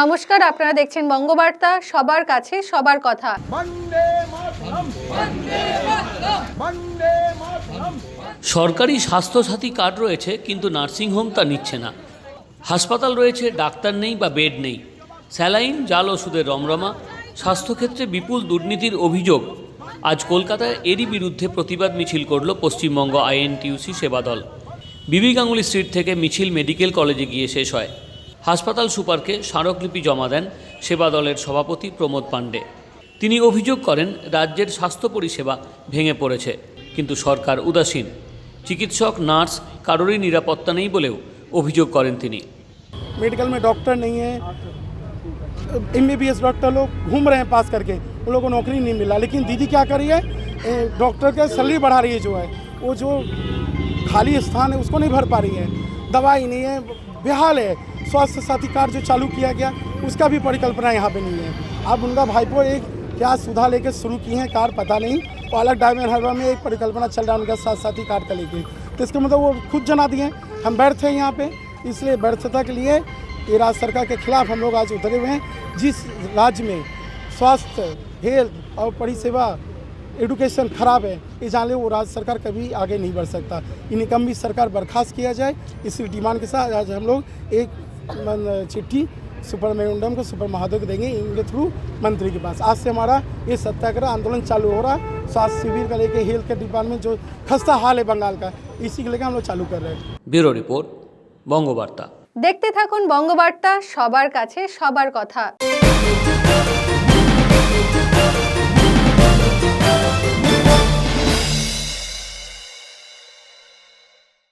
নমস্কার আপনারা দেখছেন বঙ্গবার্তা সবার কাছে সবার কথা। সরকারি স্বাস্থ্যসাথী কার্ড রয়েছে কিন্তু নার্সিংহোম তা নিচ্ছে না। হাসপাতাল রয়েছে ডাক্তার নেই বা বেড নেই। স্যালাইন জাল ওষুধের রমরমা স্বাস্থ্যক্ষেত্রে বিপুল দুর্নীতির অভিযোগ। আজ কলকাতায় এরই বিরুদ্ধে প্রতিবাদ মিছিল করল পশ্চিমবঙ্গ আইএনটিউসি সেবাদল। বিবি গাঙ্গুলি স্ট্রিট থেকে মিছিল মেডিকেল কলেজে গিয়ে শেষ হয়। হাসপাতাল সুপারকে স্মারকলিপি জমা দেন সেবাদলের সভাপতি প্রমোদ পাণ্ডে তিনি অভিযোগ করেন রাজ্যের স্বাস্থ্য পরিষেবা ভেঙে পড়েছে কিন্তু সরকার উদাসীন চিকিৎসক নার্স কারোরই নিরাপত্তা নেই বলেও অভিযোগ করেন তিনি मेडिकल में डॉक्टर नहीं है एम डॉक्टर लोग घूम रहे हैं पास करके उन लोगों को नौकरी नहीं मिला लेकिन दीदी क्या कर रही है ए, डॉक्टर का सैलरी बढ़ा रही है जो है वो जो खाली स्थान है उसको नहीं भर पा रही है दवाई नहीं है बेहाल है स्वास्थ्य साथी कार्ड जो चालू किया गया, उसका भी परिकल्पना यहाँ पे नहीं है। अब उनका भाईपो एक क्या सुधा लेके शुरू की हैं कार्ड, पता नहीं। अलग डायमंड हरवा में एक परिकल्पना चल रहा है उनका साथ साथी कार्ड का लेके। तो इसका मतलब वो खुद जना दिए हम व्यर्थ हैं यहाँ पे, इसलिए व्यर्थता के लिए ये राज्य सरकार के खिलाफ हम लोग आज उतरे हुए हैं। जिस राज्य में स्वास्थ्य, हेल्थ और परिसेवा, एडुकेशन खराब है, ये जान ले, वो राज्य सरकार कभी आगे नहीं बढ़ सकता। इन भी सरकार बर्खास्त किया जाए, इसी डिमांड के साथ आज हम लोग एक चिट्ठी सुपर मेमोरेंडम को सुपर महादेव को देंगे इनके थ्रू मंत्री के पास आज से हमारा ये सत्याग्रह आंदोलन चालू हो रहा है स्वास्थ्य शिविर का लेके हेल्थ केयर डिपार्टमेंट जो खस्ता हाल है बंगाल का इसी के लेकर हम लोग चालू कर रहे हैं ব্যুরো রিপোর্ট বঙ্গবার্তা দেখতে থাকুন বঙ্গবার্তা সবার কাছে সবার কথা